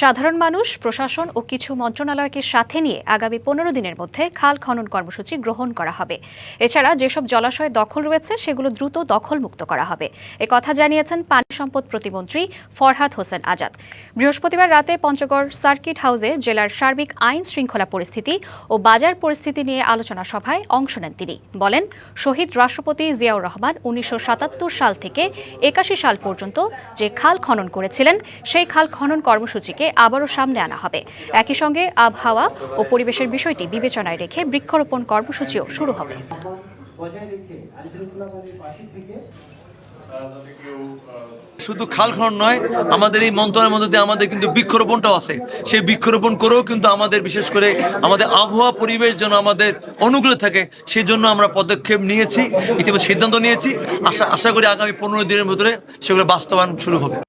সাধারণ মানুষ, প্রশাসন ও কিছু মন্ত্রণালয়কে সাথে নিয়ে আগামী পনেরো দিনের মধ্যে খাল খনন কর্মসূচি গ্রহণ করা হবে। এছাড়া যেসব জলাশয় দখল রয়েছে, সেগুলো দ্রুত দখলমুক্ত করা হবে। এ কথা জানিয়েছেন পানি সম্পদ প্রতিমন্ত্রী ফরহাদ হোসেন আজাদ। বৃহস্পতিবার রাতে পঞ্চগড় সার্কিট হাউসে জেলার সার্বিক আইন শৃঙ্খলা পরিস্থিতি ও বাজার পরিস্থিতি নিয়ে আলোচনা সভায় অংশ নেন তিনি। বলেন, শহীদ রাষ্ট্রপতি জিয়াউর রহমান উনিশশো সাতাত্তর সাল থেকে একাশি সাল পর্যন্ত যে খাল খনন করেছিলেন, সেই খাল খনন কর্মসূচিকে আবারও সামনে আনা হবে। একই সঙ্গে আবহাওয়া ও পরিবেশের বিষয়টি বিবেচনায় রেখে বৃক্ষরোপণ কর্মসূচিও শুরু হবে। শুধু খাল খনন নয়, আমাদের এই মন্ত্রণের মধ্যে দিয়ে আমাদের কিন্তু বৃক্ষরোপণটাও আছে। সেই বৃক্ষরোপণ করেও কিন্তু আমাদের বিশেষ করে আমাদের আবহাওয়া পরিবেশ যেন আমাদের অনুকূলে থাকে, সেই জন্য আমরা পদক্ষেপ নিয়েছি, ইতিমধ্যে সিদ্ধান্ত নিয়েছি। আশা আশা করি আগামী পনেরো দিনের ভিতরে সেগুলো বাস্তবায়ন শুরু হবে।